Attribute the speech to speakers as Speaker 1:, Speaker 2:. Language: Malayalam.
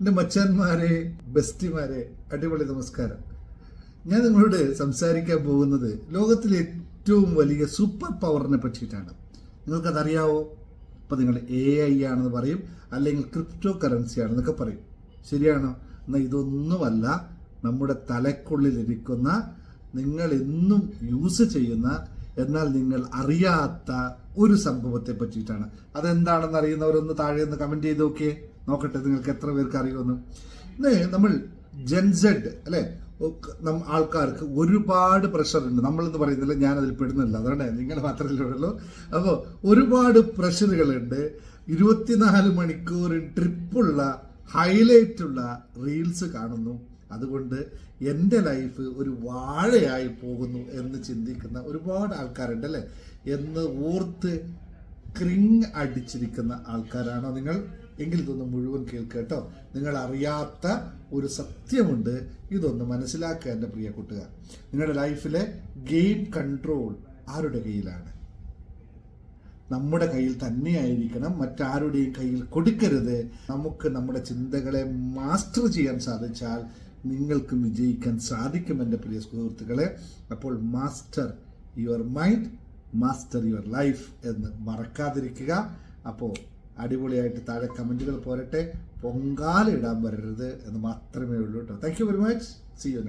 Speaker 1: എന്റെ മച്ചാന്മാരെ ബെസ്റ്റിമാരെ അടിപൊളി നമസ്കാരം. ഞാൻ നിങ്ങളോട് സംസാരിക്കാൻ പോകുന്നത് ലോകത്തിലെ ഏറ്റവും വലിയ സൂപ്പർ പവറിനെ പറ്റിയിട്ടാണ്. നിങ്ങൾക്കതറിയാവോ? ഇപ്പം നിങ്ങൾ എ ഐ ആണെന്ന് പറയും അല്ലെങ്കിൽ ക്രിപ്റ്റോ കറൻസി ആണെന്നൊക്കെ പറയും. ശരിയാണോ? എന്നാൽ ഇതൊന്നുമല്ല നമ്മുടെ തലക്കുള്ളിലിരിക്കുന്ന നിങ്ങൾ എന്നും യൂസ് ചെയ്യുന്ന എന്നാൽ നിങ്ങൾ അറിയാത്ത ഒരു സംഭവത്തെ പറ്റിയിട്ടാണ്. അതെന്താണെന്ന് അറിയുന്നവരൊന്ന് താഴെ ഒന്ന് കമന്റ് ചെയ്ത് നോക്കിയേ. നോക്കട്ടെ നിങ്ങൾക്ക് എത്ര പേർക്ക് അറിയുമെന്ന്. ഇന്ന് നമ്മൾ ജെൻസെഡ് അല്ലെ? ആൾക്കാർക്ക് ഒരുപാട് പ്രഷർ ഉണ്ട്. നമ്മളെന്ന് പറയുന്നില്ല ഞാൻ അതിൽ പെടുന്നില്ല. അതുകൊണ്ട് നിങ്ങൾ മാത്രമല്ലേ ഉള്ളൂ. അപ്പോൾ ഒരുപാട് പ്രഷറുകളുണ്ട് ഇരുപത്തിനാല് മണിക്കൂർ ട്രിപ്പുള്ള ഹൈലൈറ്റ് ഉള്ള റീൽസ് കാണുന്നു. അതുകൊണ്ട് എന്റെ ലൈഫ് ഒരു വാഴയായി പോകുന്നു എന്ന് ചിന്തിക്കുന്ന ഒരുപാട് ആൾക്കാരുണ്ട് അല്ലേ? എന്ന് ഓർത്ത് ക്രിങ് അടിച്ചിരിക്കുന്ന ആൾക്കാരാണോ നിങ്ങൾ? എങ്കിൽ ഇതൊന്ന് മുഴുവൻ കേൾക്കട്ടോ നിങ്ങൾ അറിയാത്ത ഒരു സത്യമുണ്ട്. ഇതൊന്ന് മനസ്സിലാക്കുക എന്റെ പ്രിയ കൂട്ടുകാർ. നിങ്ങളുടെ ലൈഫിലെ ഗെയിം കൺട്രോൾ ആരുടെ കയ്യിലാണ്? നമ്മുടെ കയ്യിൽ തന്നെയായിരിക്കണം മറ്റാരുടെയും കയ്യിൽ കൊടുക്കരുത്. നമുക്ക് നമ്മുടെ ചിന്തകളെ മാസ്റ്റർ ചെയ്യാൻ സാധിച്ചാൽ നിങ്ങൾക്ക് വിജയിക്കാൻ സാധിക്കും എന്റെ പ്രിയ സുഹൃത്തുക്കളെ. അപ്പോൾ master your mind master your life എന്ന് മറക്കാതിരിക്കുക. അപ്പോൾ അടിപൊളിയായിട്ട് താഴെ കമന്റുകൾ പോരട്ടെ. പൊങ്കാല ഇടാൻ വരരുത് എന്ന് മാത്രമേ ഉള്ളൂ കേട്ടോ. Thank you very much see you